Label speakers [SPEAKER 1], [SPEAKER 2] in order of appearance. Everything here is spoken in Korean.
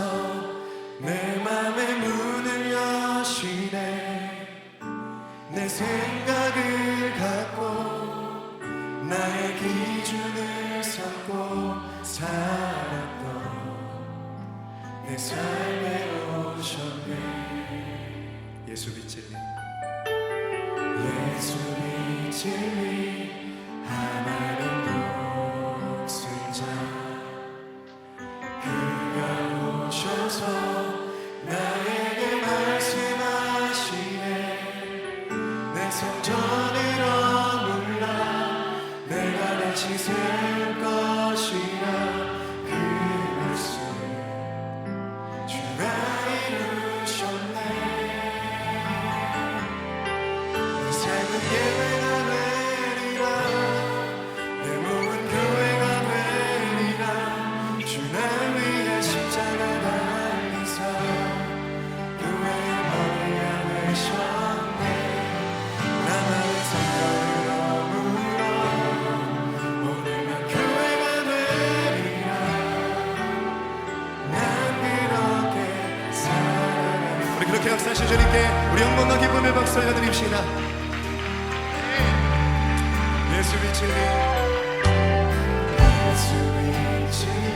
[SPEAKER 1] 오셔서 내 맘의 문을 여시네. 내 생각을 갖고 나의 기준을 삼고 살았던 내 삶에 오셨네 예수 빛진리 예수 빛진 세울 것이 우리 영광과 기쁨의 박수 올려드립시다. 예수 빛이 예수